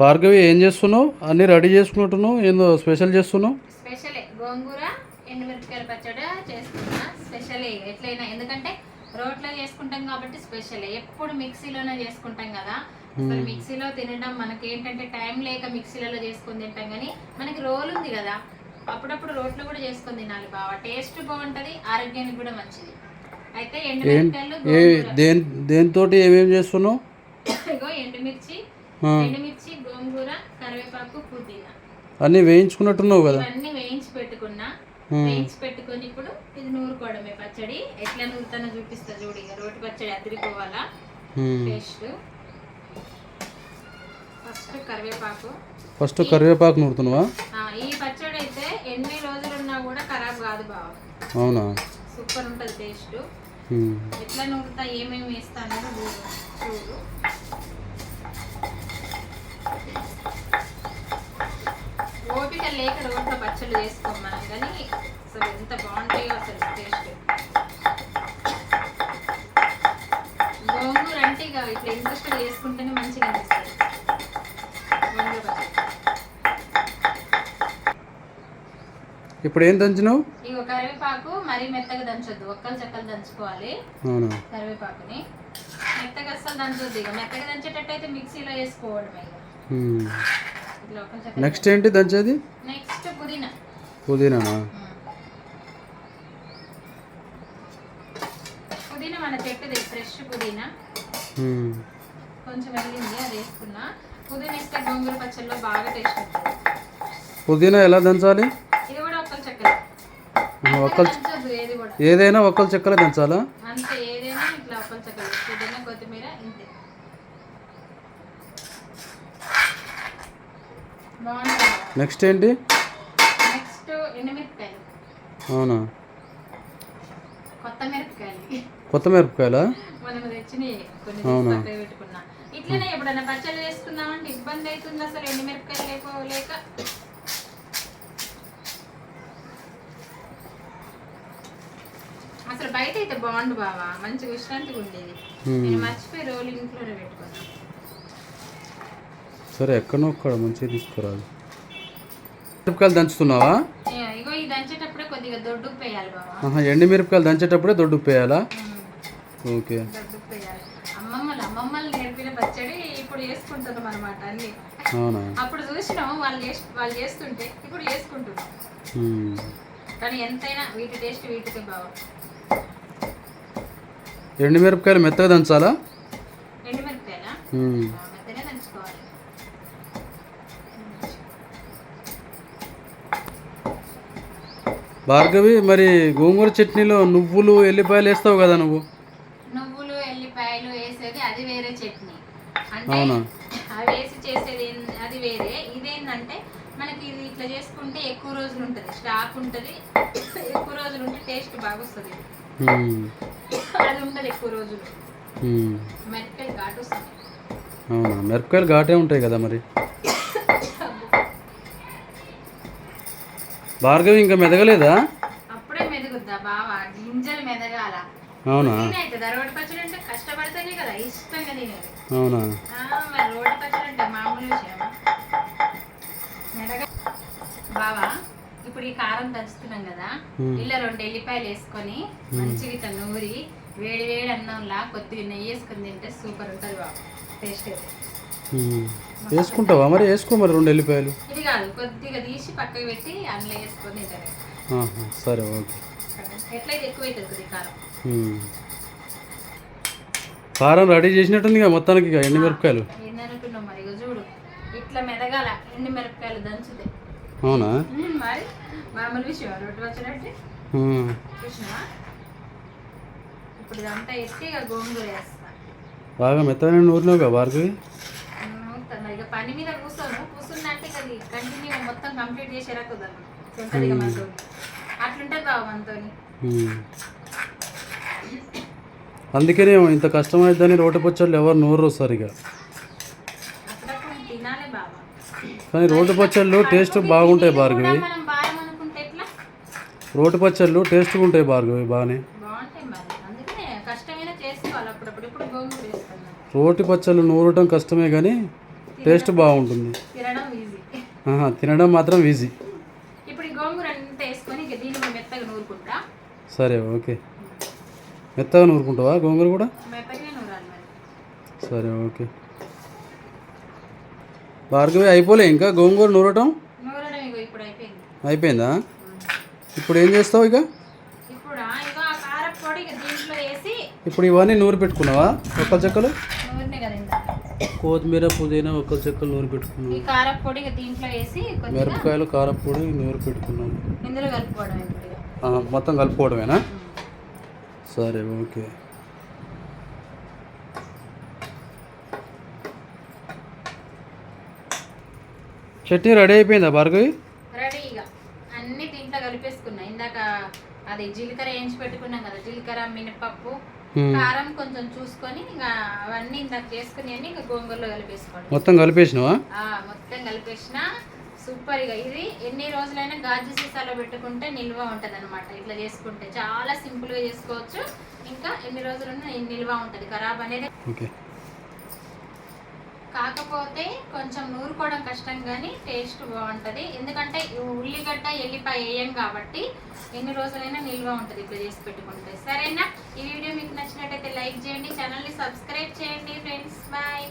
భార్గవి ఏం చేస్తున్నావు? అన్నీ రెడీ చేసుకున్నట్టున్నావు ఏందో స్పెషల్ చేస్తున్నావు? స్పెషలే. గోంగూర ఎండుమిరపకాయల పచ్చడి చేస్తున్నా స్పెషలే. ఎట్లయినా. ఎందుకంటే రోట్లో చేసుకుంటాం కాబట్టి స్పెషలే. ఎప్పుడు మిక్సీలోనే చేసుకుంటాం కదా. అసలు మిక్సీలో తినడం మనకి ఏంటంటే టైం లేక మిక్సీలలో చేసుకొని తింటాం కానీ మనకి రోల్ ఉంది కదా. అప్పుడప్పుడు రోట్లో కూడా చేసుకొని తినాలి బాగా టేస్ట్ బాగుంటది ఆరోగ్యానికి కూడా మంచిది. అయితే ఎండుమిరపకాయలు దేని దేనితోటి ఏమేమి చేస్తున్నావు? ఇగో ఎండుమిర్చి ఎండుమిర్చి అన్నీ వేయించుకున్నట్టున్నావు కదా. ఇవన్నీ వేయించి పెట్టుకున్నా. వేయించి పెట్టుకొని ఇప్పుడు ఇది నూరుకోవడమే పచ్చడి. ఎట్లా నూరుతానో చూపిస్తా చూడు ఇక. రోటి పచ్చడి అదిరిపోవాలా. టేస్ట్ ఫస్ట్ కరివేపాకు. ఫస్ట్ కరివేపాకు నూరుతున్నావా? ఈ పచ్చడి అయితే ఎన్ని రోజులు ఉన్నా కూడా ఖరాబ్ కాదు బావ. అవునా? సూపర్ ఉంటుంది టేస్ట్. ఎట్లా నూరుతా ఏమేమి వేస్తానో చూడు చూడు. ఓపిక లేక రోడ్లో పచ్చళ్ళు చేసుకోం మనం కానీ అసలు ఎంత బాగుంటాయో అసలు టేస్ట్ గోంగూర అంటే ఇక ఇట్లా ఇంట్రెస్ట్ చేసుకుంటేనే మంచిగా అనిపిస్తుంది. గోంగూర ఇప్పుడు ఏం దంచినావు? ఇక కరివేపాకు మరీ మెత్తగా దంచొద్దు. ఒక్కలు చెక్కలు దంచుకోవాలి. అవునా? కరివేపాకుని. మెత్తగా అస్సలు దంచొద్దు ఇక. మెత్తగా దంచేటట్టు అయితే మిక్సీలో వేసుకోవడమే ఇక. ఇట్లా నెక్స్ట్ ఏంటి దంచేది? నెక్స్ట్ పుదీనా. పుదీనానా? పుదీనా మన చెట్టుది ఫ్రెష్ పుదీనా. ఉమ్. కొంచెం వెళ్ళింది అది వేసుకున్నా. పుదీనా వేస్తే గోంగూర పచ్చళ్ళలో బాగా టేస్ట్ ఉంటుంది పుదీనా ఎలా దంచాలి? ఇది కూడా ఒక్కలు చెక్కలు. ఆ, ఒక్కలు దంచొద్దు ఏది కూడా. ఏదైనా ఒక్కలు చెక్కలే దంచాలా? అంతే ఏదైనా ఇట్లా ఒక్కలు చెక్కలు పుదీనా కొత్తిమీర ఇంతే బాగుంటుంది నెక్స్ట్ ఏంటి? అవునా? కొత్త మిరపకాయలు. అవునా? ఇట్లనే ఎప్పుడైనా పచ్చళ్ళు ఇబ్బంది అవుతుంది అసలు ఎండు మిరపకాయలు లేకో లేక. అసలు బయట అయితే బాగుండు బావా మంచి విశ్రాంతిగా ఉండేది. నేను మర్చిపోయి రోలు ఇంట్లోనే పెట్టుకున్నా. సరే ఎక్కడో ఒక్కడ మంచిగా తీసుకురాదు. మిరపకాయలు దంచుతున్నావా? ఎండి మిరపకాయలు దంచేటప్పుడే దొడ్డు ఉప్పేయాలా ఓకే. అవునా? అప్పుడు చూసినాం వాళ్ళు చేసి వాళ్ళు చేస్తుంటే ఇప్పుడు చేసుకుంటున్నాం. ఉమ్. కానీ ఎంతైనా వీటి టేస్ట్ వీటికే బాగా ఎండు మిరపకాయలు మెత్తగా దంచాలా? ఎండుమిరపకాయలా ఉమ్. మెత్తనే దంచుకోవాలి భార్గవి మరి గోంగూర చట్నీలో నువ్వులు ఎల్లిపాయలు వేస్తావు కదా నువ్వు? నువ్వులు ఎల్లిపాయలు వేసేది అది వేరే చట్నీ. అంటే అవునా? అవి వేసి చేసేది ఏం- అది వేరే. ఇదేంటంటే మనకి ఇది ఇట్లా చేసుకుంటే ఎక్కువ రోజులు ఉంటుంది. స్టాక్ ఉంటుంది. ఎక్కువ రోజులు ఉంటే టేస్ట్ బాగా వస్తుంది. అది ఉండదు ఎక్కువ రోజులు. ఉమ్. మిరపకాయలు ఘాటు వస్తుంది. అవునా? మిరపకాయలు ఘాటే ఉంటాయి కదా మరి? భార్గవి ఇంకా మెదగలేదా? అప్పుడే మెదుగుద్దా బావా? గింజలు మెదగాల. అవునా? రోడ్డు పచ్చడి అంటే కష్టపడితేనే కదా ఇష్టంగా తినేది. అవునా? ఆ, మరి రోడ్డు పచ్చడి అంటే మామూలు విషయమా? మెదగ బావా ఇప్పుడు ఈ కారం దంచుతున్నాం కదా. ఇలా రెండు ఎల్లిపాయలు వేసుకొని మంచిగా ఇట్లా నూరి వేడి వేడి అన్నంలా కొద్దిగా నెయ్యి వేసుకొని తింటే సూపర్ ఉంటుంది బాబు టేస్ట్ అయితే. వేసుకుంటావా? మరి వేసుకో మరి రెండు ఎల్లిపాయలు. ఇది కాదు కొద్దిగా తీసి పక్కకి పెట్టి అందులో వేసుకొని సరే ఓకే. ఎట్లయితే ఎక్కువ అవుతుంది కొద్ది కారం. రెడీ చేసినట్టుంది ఇక మొత్తానికి ఇక ఎండు మిరపకాయలు? ఏందనుకున్నావు మరి? ఇగో చూడు ఇట్లా మెదగాల ఎండు మిరపకాయలు దంచితే. అవునా? మరి మామూలు విషయం రొట్టె వచ్చినట్టు? ఇప్పుడు ఇదంతా ఎత్తి ఇక గోంగూర వేస్తా. బాగా మెత్తగా భార్గవి నూరుతాను. ఇక పని మీద కూర్చోను. కూర్చున్నట్టు అది కంటిన్యూ మొత్తం కంప్లీట్ ఇక మనతో. అట్లుంటుంది బాబు మనతోని. ఉమ్. అందుకేనేమో ఇంత కష్టమైందని రోటి పచ్చళ్ళు ఎవరు నూరు బాబా కానీ రోటి పచ్చళ్ళు టేస్ట్ బాగుంటాయి భార్గవి. రోటి పచ్చళ్ళు టేస్ట్గా ఉంటాయి భార్గవి బాగానే అందుకనే రోటి పచ్చళ్ళు నూరటం కష్టమే కానీ టేస్ట్ బాగుంటుంది. తినడం ఈజీ ఆహా, తినడం మాత్రం ఈజీ ఇప్పుడు ఈ గోంగూర అంతా వేసుకొని ఇక దీన్ని మేము మెత్తగా నూరుకుంటా. సరే ఓకే. మెత్తగా నూరుకుంటావా గోంగూర కూడా? మెత్తగా నూరాలి మరి. సరే ఓకే. భార్గవి అయిపోలే ఇంకా గోంగూర నూరటం? నూరడం ఇగో ఇప్పుడు అయిపోయింది. అయిపోయిందా? ఇప్పుడు ఏం చేస్తావు ఇక? ఇప్పుడు? కారపొడి దీంట్లో వేసి ఇప్పుడు ఇవన్నీ నూరు పెట్టుకున్నావా? ఒక్క చెక్కలు? కొత్తిమీర పుదీనా ఒక్క చెక్కలు నూరు పెట్టుకున్నాం. ఈ కారపొడి దీంట్లో వేసి మిరపకాయలు కారపొడి నూరు పెట్టుకున్నాం. ఇందులో కలుపుకోవడం మొత్తం కలుపుకోవడమేనా? సరే ఓకే. చట్నీ రెడీ అయిపోయిందా భార్గవి? రెడీ ఇక. అన్ని దీంట్లో కలిపేసుకున్నా. ఇందాక అది జీలకర్ర వేయించి పెట్టుకున్నాం కదా జీలకర్ర మినపప్పు. కారం కొంచెం చూసుకొని ఇంకా అవన్నీ ఇందాక చేసుకుని అన్ని ఇక గోంగూరలో కలిపేసుకోండి. మొత్తం కలిపేసినావా? మొత్తం కలిపేసిన సూపర్గా. ఇది ఎన్ని రోజులైనా గాజు సీసాలో పెట్టుకుంటే నిల్వ ఉంటది అనమాట ఇట్లా చేసుకుంటే చాలా సింపుల్గా చేసుకోవచ్చు. ఇంకా ఎన్ని రోజులున్నా నిల్వ ఉంటది. ఖరాబ్ అనేది ఓకే. కాకపోతే కొంచెం నూరుకోవడం కష్టం కానీ టేస్ట్ బాగుంటుంది. ఎందుకంటే ఉల్లిగడ్డ ఎల్లిపాయ వేయం కాబట్టి ఎన్ని రోజులైనా నిల్వ ఉంటుంది ఇప్పుడు చేసి పెట్టుకుంటే. సరేనా? ఈ వీడియో మీకు నచ్చినట్టయితే లైక్ చేయండి ఛానల్ని సబ్స్క్రైబ్ చేయండి ఫ్రెండ్స్. బాయ్.